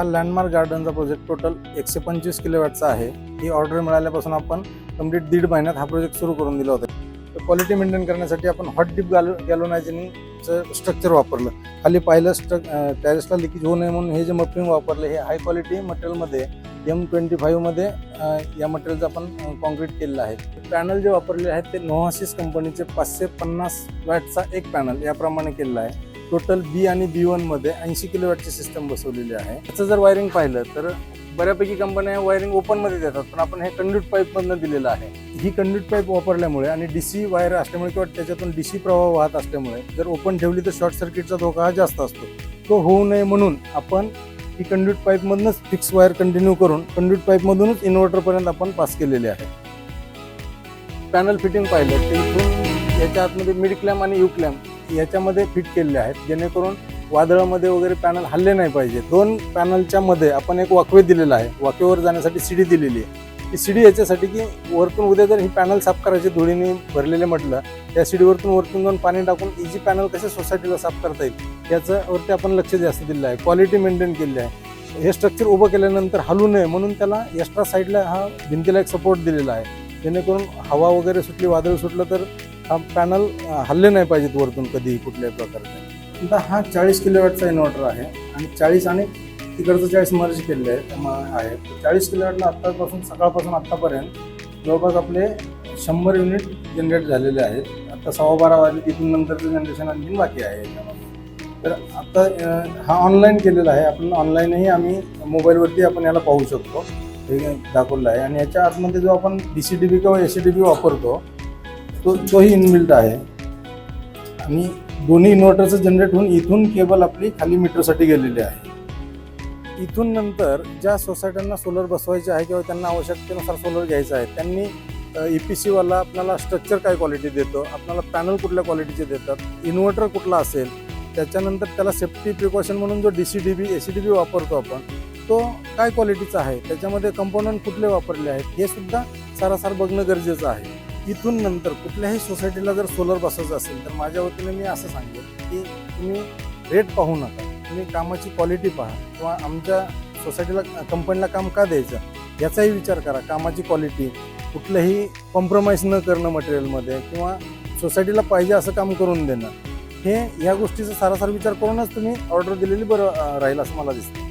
हा landmark गार्डनचा project total एकशे पंचवीस किलोवॅटचा आहे. ही ऑर्डर मिळाल्यापासून आपण कंप्लीट दीड महिन्यात हा प्रोजेक्ट सुरू करून दिला होता. क्वालिटी मेंटेन करण्यासाठी आपण हॉट डिप गॅलो गॅलोनायझनिंगचं स्ट्रक्चर वापरलं. खाली पाहिलं स्ट्रक टॅरेसला लिकेज होऊ नये म्हणून हे जे मपिंग वापरले हे हाय क्वालिटी मटेरियलमध्ये एम ट्वेंटी फाईव्हमध्ये या मटेरियलचं आपण कॉन्क्रीट केलेलं आहे. पॅनल जे वापरले आहेत ते नोहासिस कंपनीचे पाचशे पन्नास वॅटचा एक पॅनल याप्रमाणे केलेला आहे. टोटल बी आणि बी वनमध्ये ऐंशी किलोवॅटची सिस्टम बसवलेली आहे. त्याचं जर वायरिंग पाहिलं तर बऱ्यापैकी कंपन्या वायरिंग ओपनमध्ये देतात पण आपण हे कंड्यूट पाईपमधनं दिलेलं आहे. ही कंड्यूट पाईप वापरल्यामुळे आणि डी सी वायर असल्यामुळे किंवा त्याच्यातून डी सी प्रवाह वाहत असल्यामुळे जर ओपन ठेवली तर शॉर्ट सर्किटचा धोका हा जास्त असतो. तो होऊ नये म्हणून आपण ही कंड्यूट पाईपमधूनच फिक्स वायर कंटिन्यू करून कंड्यूट पाईपमधूनच इन्व्हर्टरपर्यंत आपण पास केलेले आहे. पॅनल फिटिंग पाहिलं तर इथून याच्या आतमध्ये मिड क्लॅम आणि यू क्लॅम याच्यामध्ये फिट केलेले आहेत. जेणेकरून वादळामध्ये वगैरे पॅनल हल्ले नाही पाहिजे. दोन पॅनलच्या मध्ये आपण एक वाकवे दिलेला आहे. वाकवेवर जाण्यासाठी सीडी दिलेली आहे. ती सीडी याच्यासाठी की वरतून उद्या जर ही पॅनल साफ करायची धुळीने भरलेले म्हटलं त्या सीडीवरतून वरतून जाऊन पाणी टाकून इजी पॅनल कसे सोसायटीला साफ करता येईल याच्यावरती आपण लक्ष जास्त दिलेलं आहे. क्वालिटी मेंटेन केली आहे. हे स्ट्रक्चर उभं केल्यानंतर हलू नये म्हणून त्याला एक्स्ट्रा साईडला हा भिंतीला एक सपोर्ट दिलेला आहे. जेणेकरून हवा वगैरे सुटली वादळ सुटलं तर हा पॅनल हल्ले नाही पाहिजेत वरतून कधीही कुठल्याही प्रकारचे. आता हा चाळीस किलोवॅटचा इन्व्हर्टर आहे आणि चाळीस आणि तिकडचं चाळीस मर्ज केलेले आहे. आहे चाळीस किलोवॅटला आत्तापासून सकाळपासून आत्तापर्यंत जवळपास आपले शंभर युनिट जनरेट झालेले आहेत. आत्ता सव्वा बारा वाजले तिथून नंतरचं जनरेशन आणखी बाकी आहे याच्यामध्ये. तर आत्ता हा ऑनलाईन केलेला आहे. आपण ऑनलाईनही आम्ही मोबाईलवरती आपण याला पाहू शकतो. हे दाखवलं आहे. आणि याच्या आतमध्ये जो आपण डी सी डी बी किंवा एस सी डी बी वापरतो तो तोही इनबिल्ट आहे. आणि दोन्ही इन्व्हर्टरचं जनरेट होऊन इथून केबल आपली खाली मीटरसाठी गेलेली आहे. इथून नंतर ज्या सोसायट्यांना सोलर बसवायचे आहे किंवा त्यांना आवश्यकतेनुसार सोलर घ्यायचं आहे त्यांनी ई पी सीवाला आपल्याला स्ट्रक्चर काय क्वालिटी देतो? आपल्याला पॅनल कुठल्या क्वालिटीचे देतात? इन्व्हर्टर कुठला असेल? त्याच्यानंतर त्याला सेफ्टी प्रिकॉशन म्हणून जो D C D B A C D B वापरतो आपण तो काय क्वालिटीचा आहे? त्याच्यामध्ये कंपोनंट कुठले वापरले आहेत? हे सुद्धा सारासार बघणं गरजेचं आहे. इथून नंतर कुठल्याही सोसायटीला जर सोलर बसवायचं असेल तर माझ्या वतीने मी असं सांगेन की तुम्ही रेट पाहू नका. तुम्ही कामाची क्वालिटी पहा किंवा आमच्या सोसायटीला कंपनीला काम का द्यायचं? याचाही विचार करा. कामाची क्वालिटी कुठलंही कॉम्प्रोमाइज न करणं मटेरियलमध्ये किंवा सोसायटीला पाहिजे असं काम करून देणं. हे या गोष्टीचा सारासार विचार करूनच तुम्ही ऑर्डर दिलेली बरं राहील असं मला दिसतं.